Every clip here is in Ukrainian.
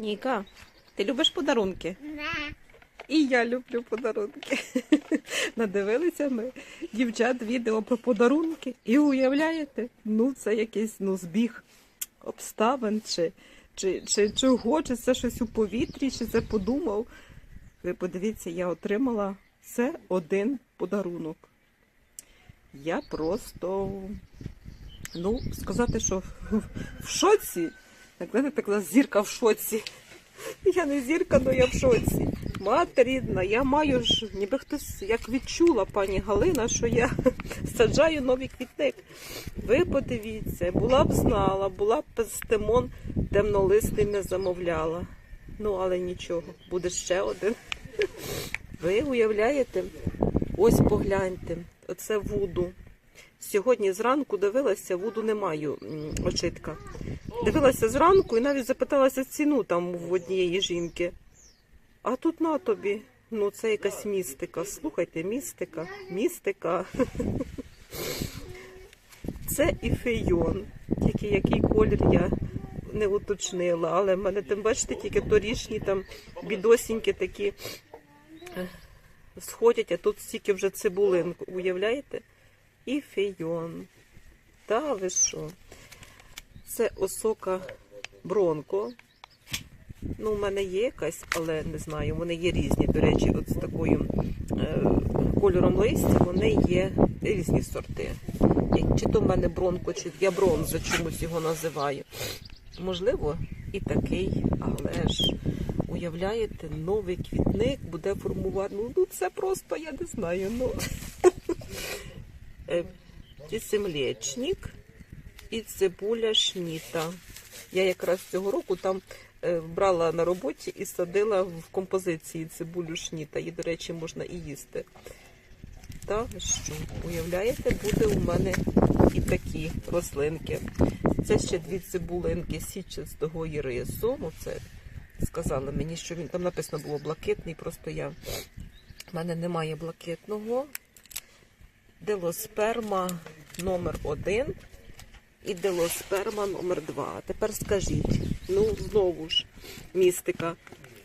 Ніка, ти любиш подарунки? Да. І я люблю подарунки. Надивилися ми дівчат відео про подарунки. І уявляєте, ну це якийсь ну, збіг обставин, чи, чи, чи чого, чи це щось у повітрі, чи це подумав. Ви подивіться, я отримала це один подарунок. Я просто, ну, сказати, що в, в шоці. Так, знаєте, така зірка в шоці. Я не зірка, але я в шоці. Мати рідна, я маю ж, ніби хтось як відчула пані Галина, що я саджаю новий квітник. Ви подивіться, була б знала, була б пестимон темнолистий не замовляла. Ну, але нічого, буде ще один. Ви уявляєте? Ось погляньте, оце вуду. Сьогодні зранку дивилася, вуду не маю очитка. Дивилася зранку і навіть запиталася ціну там в однієї жінки. А тут на тобі. Ну, це якась містика. Слухайте, містика, містика. Це іфейон. Тільки який колір я не уточнила. Але в мене там, бачите, тільки торішні там бідосінькі такі е, сходять, а тут стільки вже цибулинку. Уявляєте? Іфейон. Та ви що? Це осока бронко. Ну, у мене є якась, але не знаю, вони є різні. До речі, от з такою е, кольором листя вони є різні сорти. Чи то в мене бронко, чи я бронза чомусь його називаю. Можливо, і такий, але ж уявляєте, новий квітник буде формувати. Ну, ну це просто, я не знаю. Ну. Е, Тісемлечник і цибуля шніта. Я якраз цього року там е, брала на роботі і садила в композиції цибулю шніта. Її, до речі, можна і їсти. Та що, уявляєте, буде у мене і такі рослинки. Це ще дві цибулинки січастого рису. Ну, це сказали мені, що він там написано було блакитний, просто я. в мене немає блакитного. Делосперма номер 1 і делосперма номер 2. А тепер скажіть, ну знову ж містика.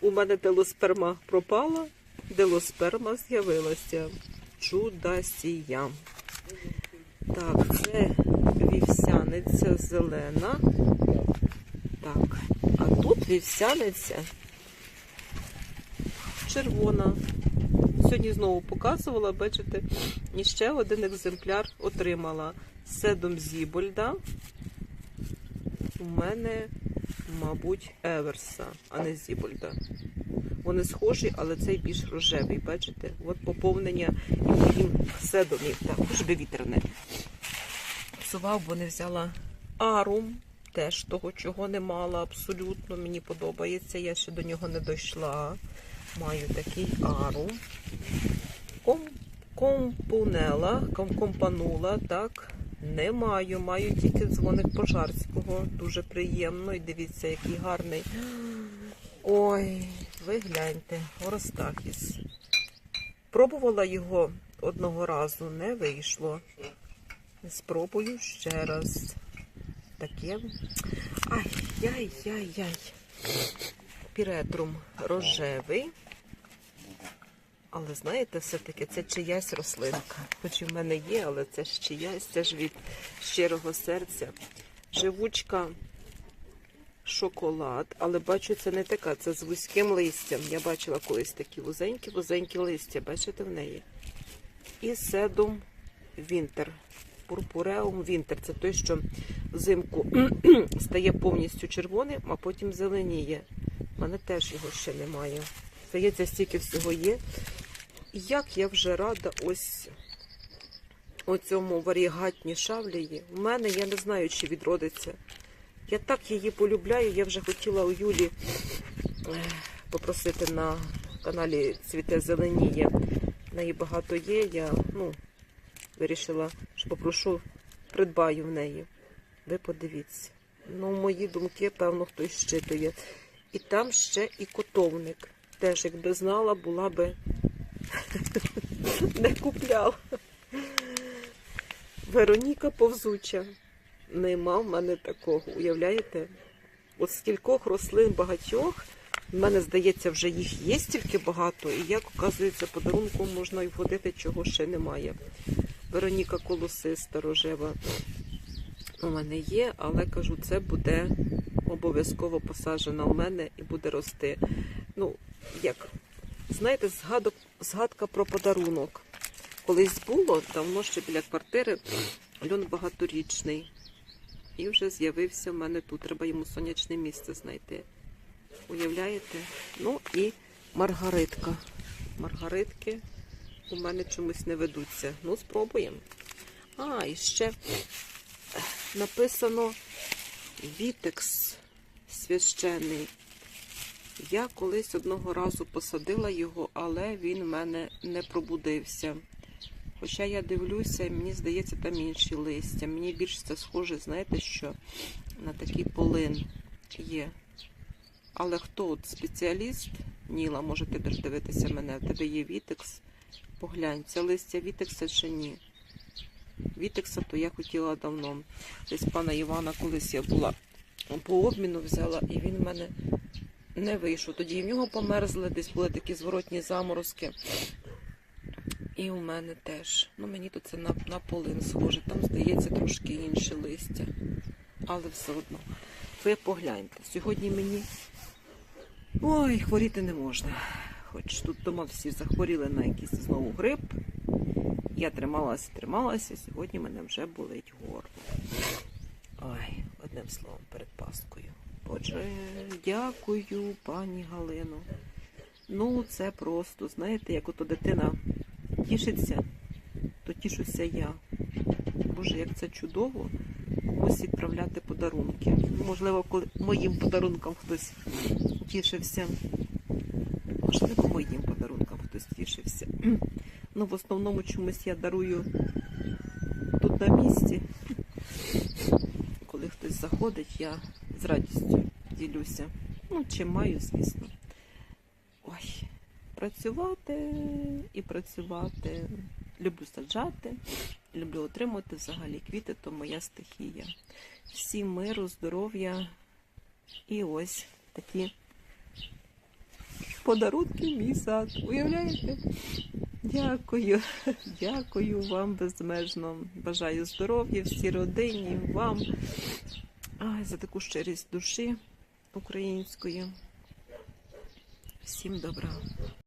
У мене делосперма пропала, делосперма з'явилася. Чудасія. Так, це вівсяниця зелена. Так, а тут вівсяниця червона. Сьогодні знову показувала, бачите, і ще один екземпляр отримала. Седом Зібольда. У мене, мабуть, Еверса, а не Зібольда. Вони схожі, але цей більш рожевий, бачите? От поповнення і моїм седомів. Так, хоч би вітер не псував, бо не взяла арум. Теж того, чого не мала, абсолютно мені подобається. Я ще до нього не дійшла. Маю такий. Ком, компунела, ком, компанула, так. Не маю, маю тільки дзвоник пожарського. Дуже приємно. І дивіться, який гарний. Ой, ви гляньте, Оростахіс. Пробувала його одного разу, не вийшло. Спробую ще раз. Таке. Ай-яй-яй-яй. Піретрум рожевий. Але знаєте, все-таки це чиясь рослинка. Хоч і в мене є, але це ж чиясь, це ж від щирого серця. Живучка шоколад, але бачу, це не така, це з вузьким листям. Я бачила колись такі вузенькі, вузенькі листя, бачите в неї. І седум Вінтер. Пурпуреум Вінтер. Це той, що взимку стає повністю червоним, а потім зеленіє. У мене теж його ще немає. Здається, стільки всього є. Як я вже рада ось оцьому варігатні шавлії. У мене я не знаю, чи відродиться. Я так її полюбляю. Я вже хотіла у Юлі е, попросити на каналі Цвіте Зеленіє. В неї багато є. Я ну, вирішила, що попрошу, придбаю в неї. Ви подивіться. Ну, мої думки, певно, хтось щитує. І там ще і котовник. Теж, якби знала, була би не купляла. Вероніка повзуча. Нема в мене такого, уявляєте? От скількох рослин багатьох, в мене здається, вже їх є стільки багато, і як оказується, подарунком можна і входити, чого ще немає. Вероніка колосиста рожева у мене є, але кажу, це буде обов'язково посаджена у мене і буде рости. Ну, як, знаєте, згадок, згадка про подарунок. Колись було, давно ще біля квартири, льон багаторічний. І вже з'явився в мене тут. Треба йому сонячне місце знайти. Уявляєте? Ну і маргаритка. Маргаритки у мене чомусь не ведуться. Ну, спробуємо. А, і ще написано Вітекс священний. Я колись одного разу посадила його, але він в мене не пробудився. Хоча я дивлюся, мені здається, там інші листя. Мені більше це схоже, знаєте, що на такий полин є. Але хто от спеціаліст? Ніла, може ти будеш дивитися мене. В тебе є Вітекс. Поглянь, це листя Вітекса чи ні? Вітекса то я хотіла давно. Десь пана Івана колись я була по обміну взяла, і він в мене не вийшов. Тоді і в нього померзли, десь були такі зворотні заморозки. І у мене теж. Ну мені тут це на, на полин схоже. Там, здається, трошки інше листя. Але все одно. Ви погляньте. Сьогодні мені. Ой, хворіти не можна. Хоч тут дома всі захворіли на якийсь знову грип. Я трималася, трималася, сьогодні мене вже болить горло. Ой, одним словом, перед Паскою. Боже, дякую, пані Галино. Ну, це просто, знаєте, як ото дитина тішиться, то тішуся я. Боже, як це чудово комусь відправляти подарунки. Можливо, коли моїм подарункам хтось тішився. Можливо, моїм подарункам хтось тішився. Ну, в основному чомусь я дарую тут на місці. Коли хтось заходить, я з радістю ділюся. Ну, чим маю, звісно. Ой, працювати і працювати. Люблю саджати, люблю отримувати взагалі квіти, то моя стихія. Всім миру, здоров'я і ось такі подарунки мій сад. Уявляєте? Дякую, дякую вам безмежно. Бажаю здоров'я всій родині, вам Ай, за таку щирість душі української. Всім добра.